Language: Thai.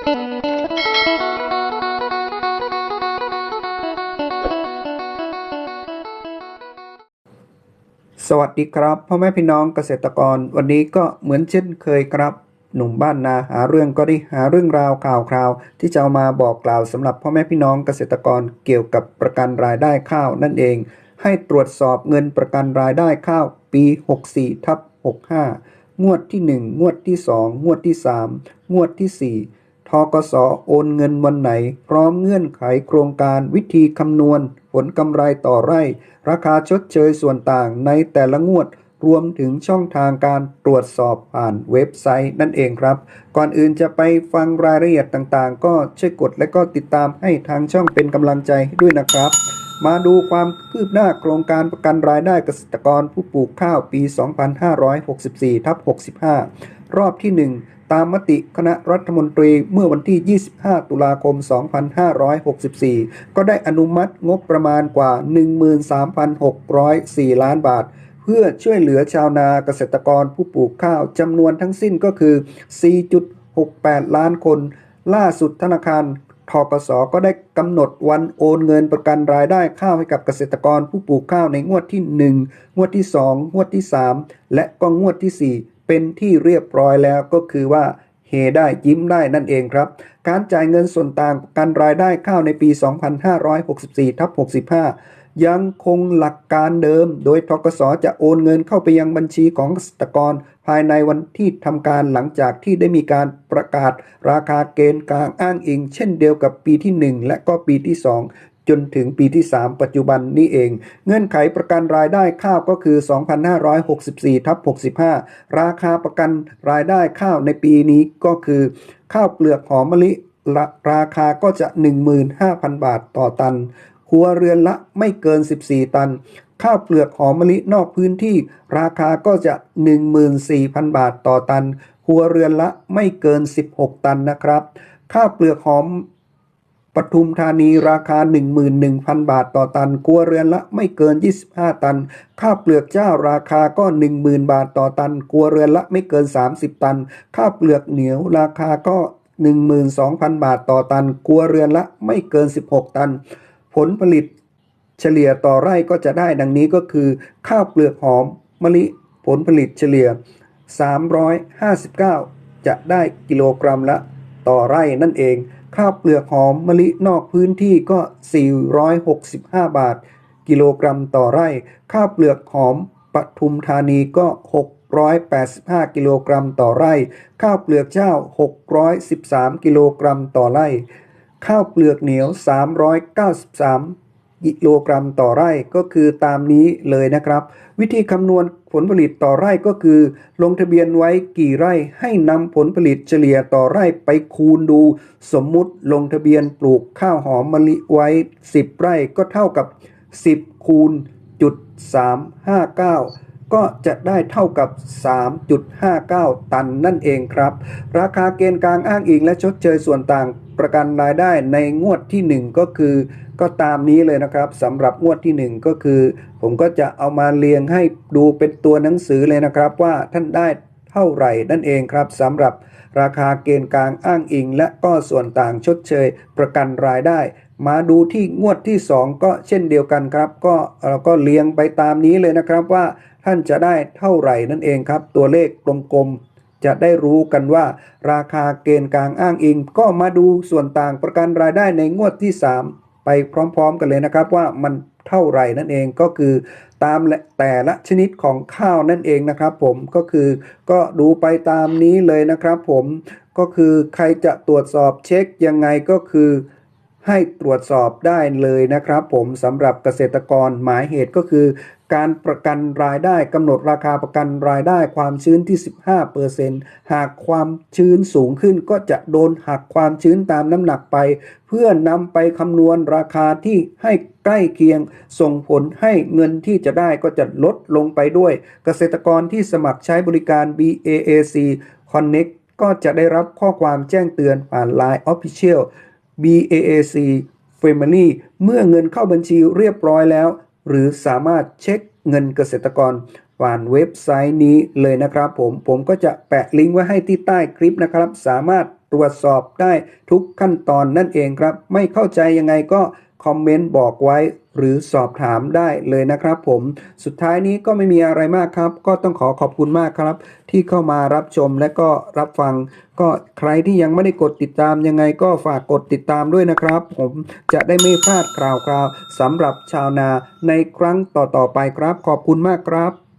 สวัสดีครับพ่อแม่พี่น้องเกษตรกร วันนี้ก็เหมือนเช่นเคยครับ หนุ่มบ้านนาหาเรื่องก็ได้หาเรื่องราวข่าวคราว ที่จะเอามาบอกกล่าวสำหรับพ่อแม่พี่น้องเกษตรกรเกี่ยวกับประกันรายได้ข้าวนั่นเอง ให้ตรวจสอบเงินประกันรายได้ข้าว ปี 64ทับ65 งวดที่ 1 งวดที่ 2 งวดที่ 3 งวดที่ 4 ทกสโอนเงินวันไหน พร้อมเงื่อนไขโครงการวิธีคำนวณ ผลกำไรต่อไร่ ราคาชดเชยส่วนต่างในแต่ละงวด รวมถึงช่องทางการตรวจสอบผ่านเว็บไซต์นั่นเองครับ ก่อนอื่นจะไปฟังรายละเอียดต่างๆ ก็ช่วยกดและก็ติดตามให้ทางช่องเป็นกำลังใจด้วยนะครับมาดูความคืบหน้าโครงการประกันรายได้เกษตรกรผู้ปลูกข้าวปี 2564ทับ65 รอบที่ 1 ตามมติคณะรัฐมนตรีเมื่อวันที่ 25 ตุลาคม 2564 ก็ได้อนุมัติงบประมาณกว่า 13,604 ล้านบาท เพื่อช่วยเหลือชาวนาเกษตรกรผู้ปลูกข้าวจำนวนทั้งสิ้นก็คือ 4.68 ล้านคน ล่าสุดธนาคารทกสก็ได้กำหนดวันโอนเงินประกันรายได้ข้าวให้กับเกษตรกรผู้ปลูกข้าวในงวดที่ 1 งวดที่ 2 งวดที่ 3 และก็งวดที่ 4 เป็นที่เรียบร้อยแล้วก็คือว่าเฮได้ยิ้มได้นั่นเองครับ การจ่ายเงินส่วนต่างกันรายได้ข้าวในปี 2564ทับ65 ยังคงหลักการเดิม โดยทกสจะโอนเงินเข้าไปยังบัญชีของเกษตรกร ภายในวันที่ทำการหลังจากที่ได้มีการประกาศราคาเกณฑ์กลางอ้างอิง เช่นเดียวกับปีที่ 1 และก็ปีที่ 2 จนถึงปีที่ 3 ปัจจุบันนี้เอง เงื่อนไขประกันรายได้ข้าวก็คือ 2,564ทับ65 ราคาประกันรายได้ข้าวในปีนี้ก็คือ ข้าวเปลือกหอมมะลิราราคาก็จะ 15,000 บาทต่อตันครัวเรือนละไม่เกิน 14 ตัน ข้าวเปลือกหอมมะลินอกพื้นที่ ราคาก็จะ 14,000 บาทต่อตันครัวเรือนละไม่เกิน 16 ตันนะครับ ข้าวเปลือกหอม ปทุมธานีราคา 11,000 บาทต่อตันครัวเรือนละไม่เกิน 25 ตัน ข้าวเปลือกเจ้าราคาก็ 10,000 บาทต่อตันครัวเรือนละไม่เกิน 30 ตัน ข้าวเปลือกเหนียวราคาก็ 12,000 บาทต่อตันครัวเรือนละไม่เกิน 16 ตัน ผลผลิตเฉลี่ยต่อไร่ก็จะได้ดังนี้ก็คือ ข้าวเปลือกหอมมะลิผลผลิตเฉลี่ย 359 จะได้กิโลกรัมละต่อไร่นั่นเอง ข้าวเปลือกหอมมะลินอกพื้นที่ก็ 465 บาท กิโลกรัมต่อไร่ ข้าวเปลือกหอมปทุมธานีก็ 685 กิโลกรัมต่อไร่ ข้าวเปลือกเจ้า 613 กิโลกรัมต่อไร่ ข้าวเปลือกเหนียว 393กิโลกรัมต่อไร่ก็คือตามนี้เลยนะครับ วิธีคำนวณ ผลผลิตต่อไร่ก็คือ ลงทะเบียนไว้กี่ไร่ให้นำผลผลิตเฉลี่ยต่อไร่ไปคูณดู สมมุติลงทะเบียนปลูกข้าวหอมมะลิไว้ 10 ไร่ก็เท่ากับ 10 คูณจุด359 ก็จะได้เท่ากับ 3.59 ตันนั่นเองครับ ราคาเกณฑ์กลางอ้างอิงและชดเชยส่วนต่าง ประกันรายได้ในงวดที่ 1 ก็คือก็ตามนี้เลยนะครับสำหรับงวดที่ 1 ก็คือ ผมก็จะเอามาเรียงให้ดูเป็นตัวหนังสือเลยนะครับ ว่าท่านได้เท่าไหร่นั่นเองครับสำหรับราคาเกณฑ์กลางอ้างอิง และก็ส่วนต่างชดเชย ประกันรายได้ มาดูที่งวดที่ 2 ก็เช่นเดียวกันครับ ก็เราก็เรียงไปตามนี้เลยนะครับว่าท่านจะได้เท่าไหร่นั่นเองครับ ตัวเลขกลมๆ จะได้รู้กันว่า ราคาเกณฑ์กลางอ้างอิง ก็มาดูส่วนต่างประกันรายได้ในงวดที่ 3 ไปพร้อมๆ กันเลยนะครับว่ามันเท่าไหร่นั่นเองก็คือตามแต่ละชนิดของข้าวนั่นเองนะครับผมก็คือก็ดูไปตามนี้เลยนะครับผมก็คือใครจะตรวจสอบเช็คยังไงก็คือ ให้ตรวจสอบได้เลยนะครับผมสำหรับเกษตรกรหมายเหตุก็คือ การประกันรายได้กำหนดราคาประกันรายได้ความชื้นที่ 15%หากความชื้นสูงขึ้นก็จะโดนหักความชื้นตามน้ำหนักไป เพื่อนำไปคำนวณราคาที่ให้ใกล้เคียง ส่งผลให้เงินที่จะได้ก็จะลดลงไปด้วย เกษตรกรที่สมัครใช้บริการ BAAC Connect ก็จะได้รับข้อความแจ้งเตือนผ่าน Line Official BAAC Family เมื่อเงินเข้าบัญชีเรียบร้อยแล้ว หรือสามารถเช็คเงินเกษตรกรผ่านเว็บไซต์นี้เลยนะครับผม ผมก็จะแปะลิงก์ไว้ให้ที่ใต้คลิปนะครับ สามารถตรวจสอบได้ทุกขั้นตอนนั่นเองครับ ไม่เข้าใจยังไงก็ คอมเมนต์บอกไว้ หรือสอบถามได้เลยนะครับผม สุดท้ายนี้ก็ไม่มีอะไรมากครับ ก็ต้องขอขอบคุณมากครับ ที่เข้ามารับชมและก็รับฟัง ก็ใครที่ยังไม่ได้กดติดตามยังไงก็ฝากกดติดตามด้วยนะครับ ผมจะได้ไม่พลาดข่าวคราวสำหรับชาวนาในครั้งต่อๆไปครับ ขอบคุณมากครับ